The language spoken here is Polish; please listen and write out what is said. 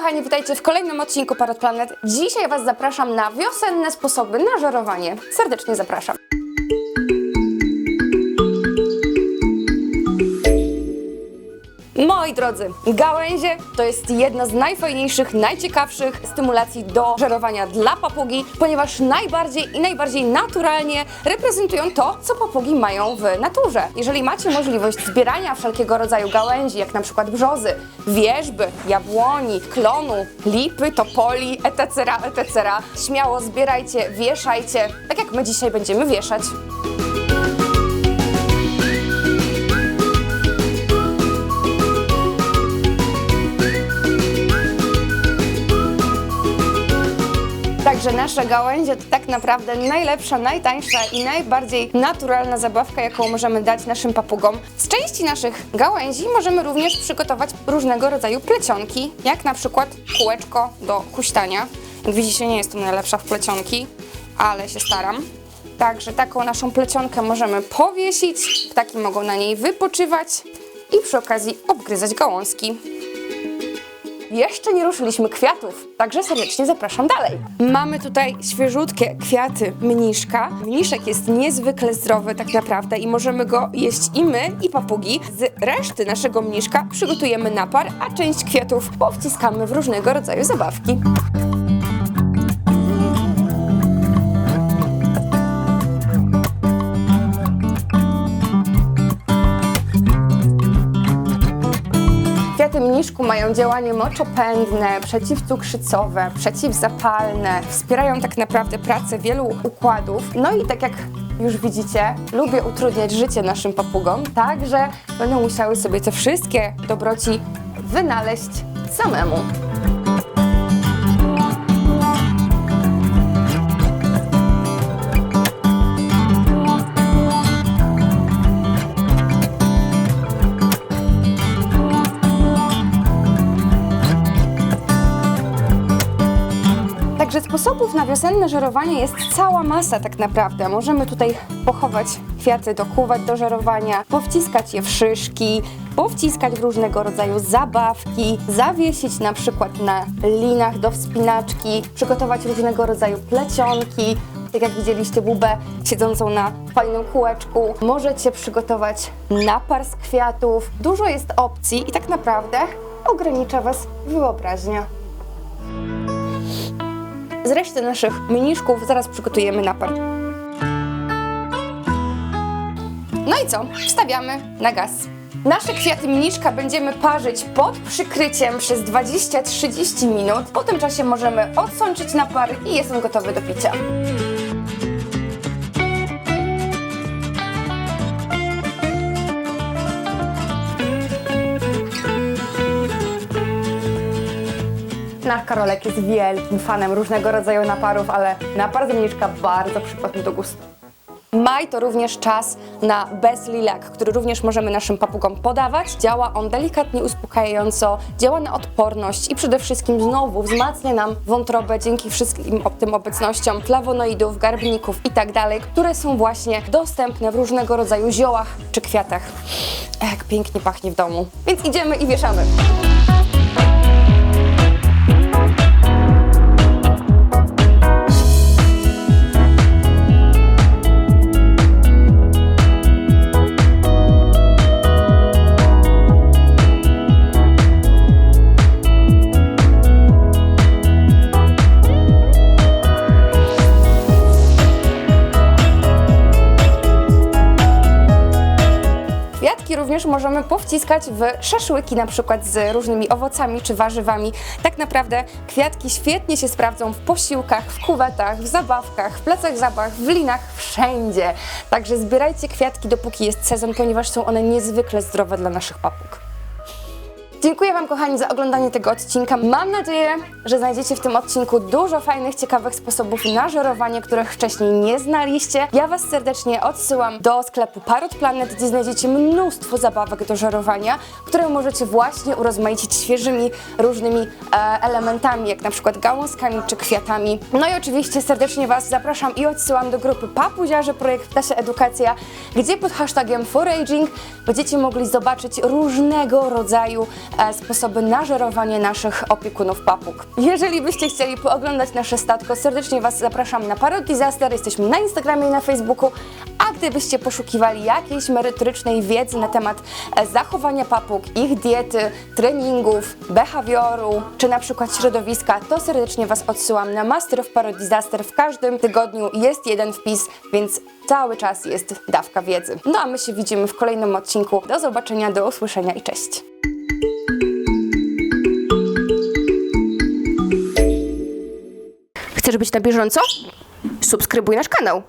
kochani, witajcie w kolejnym odcinku Parrot Planet. Dzisiaj Was zapraszam na wiosenne sposoby na żerowanie. Serdecznie zapraszam. Moi drodzy, gałęzie to jest jedna z najfajniejszych, najciekawszych stymulacji do żerowania dla papugi, ponieważ najbardziej i najbardziej naturalnie reprezentują to, co papugi mają w naturze. Jeżeli macie możliwość zbierania wszelkiego rodzaju gałęzi, jak na przykład brzozy, wierzby, jabłoni, klonu, lipy, topoli, etc., etc., śmiało zbierajcie, wieszajcie, tak jak my dzisiaj będziemy wieszać. Także nasze gałęzie to tak naprawdę najlepsza, najtańsza i najbardziej naturalna zabawka, jaką możemy dać naszym papugom. Z części naszych gałęzi możemy również przygotować różnego rodzaju plecionki, jak na przykład kółeczko do huśtania. Jak widzicie, nie jest to najlepsza w plecionki, ale się staram. Także taką naszą plecionkę możemy powiesić, ptaki mogą na niej wypoczywać i przy okazji obgryzać gałązki. Jeszcze nie ruszyliśmy kwiatów, także serdecznie zapraszam dalej. Mamy tutaj świeżutkie kwiaty mniszka. Mniszek jest niezwykle zdrowy tak naprawdę i możemy go jeść i my, i papugi. Z reszty naszego mniszka przygotujemy napar, a część kwiatów powciskamy w różnego rodzaju zabawki. Mniszku mają działanie moczopędne, przeciwcukrzycowe, przeciwzapalne, wspierają tak naprawdę pracę wielu układów. No i tak jak już widzicie, lubię utrudniać życie naszym papugom, także będą musiały sobie te wszystkie dobroci wynaleźć samemu. Także sposobów na wiosenne żerowanie jest cała masa tak naprawdę. Możemy tutaj pochować kwiaty do kuwet do żerowania, powciskać je w szyszki, powciskać w różnego rodzaju zabawki, zawiesić na przykład na linach do wspinaczki, przygotować różnego rodzaju plecionki, tak jak widzieliście bubę siedzącą na fajnym kółeczku. Możecie przygotować napar z kwiatów. Dużo jest opcji i tak naprawdę ogranicza Was wyobraźnia. Z reszty naszych mniszków zaraz przygotujemy napar. No i co? Wstawiamy na gaz. Nasze kwiaty mniszka będziemy parzyć pod przykryciem przez 20-30 minut. Po tym czasie możemy odsączyć napar i jest on gotowy do picia. Karolek jest wielkim fanem różnego rodzaju naparów, ale napar z bardzo przypadł mu do gustu. Maj to również czas na bezlilak, który również możemy naszym papugom podawać. Działa on delikatnie uspokajająco, działa na odporność i przede wszystkim znowu wzmacnia nam wątrobę dzięki wszystkim tym obecnościom flawonoidów, garbników i tak które są właśnie dostępne w różnego rodzaju ziołach czy kwiatach. Jak pięknie pachnie w domu. Więc idziemy i wieszamy. Również możemy powciskać w szaszłyki, na przykład z różnymi owocami czy warzywami. Tak naprawdę kwiatki świetnie się sprawdzą w posiłkach, w kuwetach, w zabawkach, w plecach zabaw, w linach, wszędzie. Także zbierajcie kwiatki, dopóki jest sezon, ponieważ są one niezwykle zdrowe dla naszych papug. Dziękuję Wam, kochani, za oglądanie tego odcinka. Mam nadzieję, że znajdziecie w tym odcinku dużo fajnych, ciekawych sposobów na żerowanie, których wcześniej nie znaliście. Ja Was serdecznie odsyłam do sklepu Parrot Planet, gdzie znajdziecie mnóstwo zabawek do żerowania, które możecie właśnie urozmaicić świeżymi, różnymi e, elementami, jak na przykład gałązkami czy kwiatami. No i oczywiście serdecznie Was zapraszam i odsyłam do grupy Papuziarze Projekt Ptasia Edukacja, gdzie pod hashtagiem foraging będziecie mogli zobaczyć różnego rodzaju sposoby na żerowanie naszych opiekunów papug. Jeżeli byście chcieli pooglądać nasze statko, serdecznie Was zapraszam na Disaster. Jesteśmy na Instagramie i na Facebooku. A gdybyście poszukiwali jakiejś merytorycznej wiedzy na temat e, zachowania papug, ich diety, treningów, behawioru, czy na przykład środowiska, to serdecznie Was odsyłam na Master of Parrot Disaster. W każdym tygodniu jest jeden wpis, więc cały czas jest dawka wiedzy. No a my się widzimy w kolejnym odcinku. Do zobaczenia, do usłyszenia i cześć. Chcesz być na bieżąco? Subskrybuj nasz kanał.